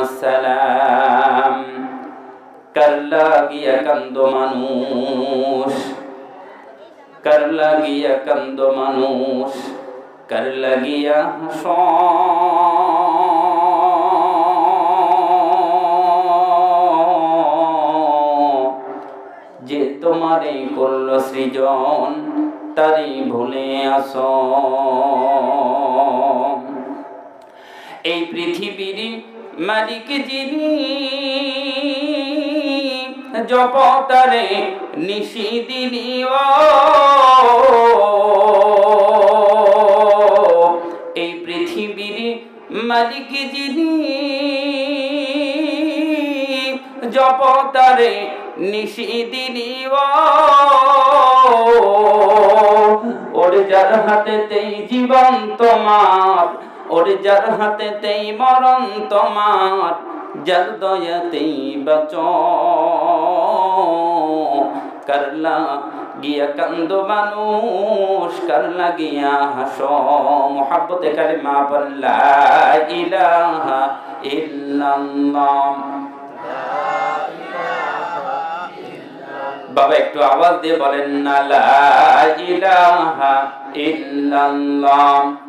আসসালাম কার লাগিয়া কান্দ মানুষ। কার লাগিয়া কান্দ মানুষ। কার লাগিয়া হাস যে তোমারে করল সৃজন তারি ভুলে আস এই পৃথিবীর মালিক যিনি, জপতারে নিশি দিনি এই পৃথিবীর মালিক যিনি, জপতারে নিশিদিনী ওরে যার হাতেতেই জীবন তোমার ওরে যার হাতেতেই মরণ তোমার, যার দয়াতেই বাচ। করলা গিয়া কান্দ মানুষ করলা গিয়া হাস। মোহাব্বতে কালিমা বল্লা ইলাহা ইল্লাল্লাহ। বাবা, একটু আওয়াজ দিয়ে বলেন না, লা ইলাহা ইল্লাল্লাহ।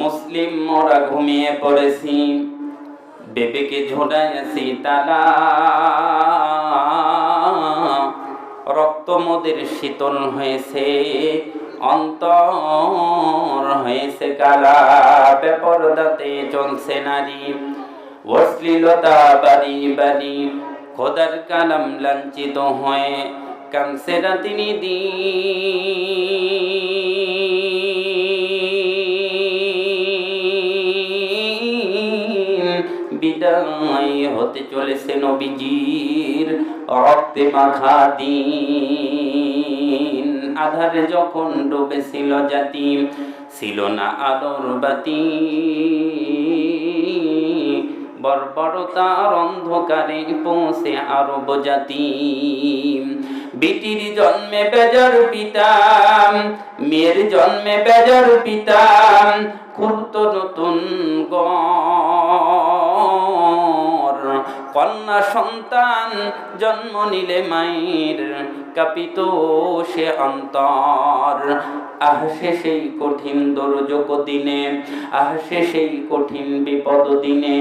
মুসলিম মোরা ঘুমিয়ে পড়েছি। বেবেকে ঝোড়াইয়াছি তালা। রক্ত মোদের শীতল হয়েছে। অন্তর হয়েছে কালা বেপরদাতে চলছে নারী। অশ্লীলতা বাড়ি বাড়ি, খোদার কালাম লাঞ্ছিত হয়ে কামসে রাতিনি দিন। বিদায় হতে চলেছে নবীজির রক্তে মাখা দিন। আধারে যখন ডুবেছিল জাতি, ছিল না আলোর বাতি। বর্বরতার অন্ধকারে পৌঁছে আরব জাতি। বিটির জন্মে বেজর পিতা, মেয়ের জন্মে বেজর পিতা খুলতো নতুন গর কন্যা সন্তান জন্ম নিলে মায়ের কাপিত সে অন্তর। আহসে সেই কঠিন দুর্যোগ দিনে আহসে সেই কঠিন বিপদ দিনে,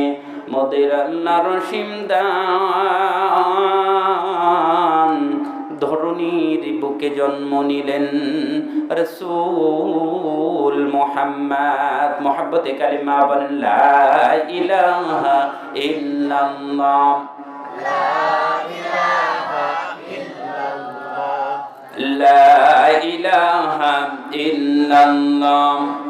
মোদের আল্লাহ রসিম দান পৃথিবীর বুকে জন্ম নিলেন। রসুল মোহাম্মদ মোহাম্মতে কালিমা বলেন ইলাহা ইল্লাল্লাহ। লা ইলাহা ইল্লাল্লাহ।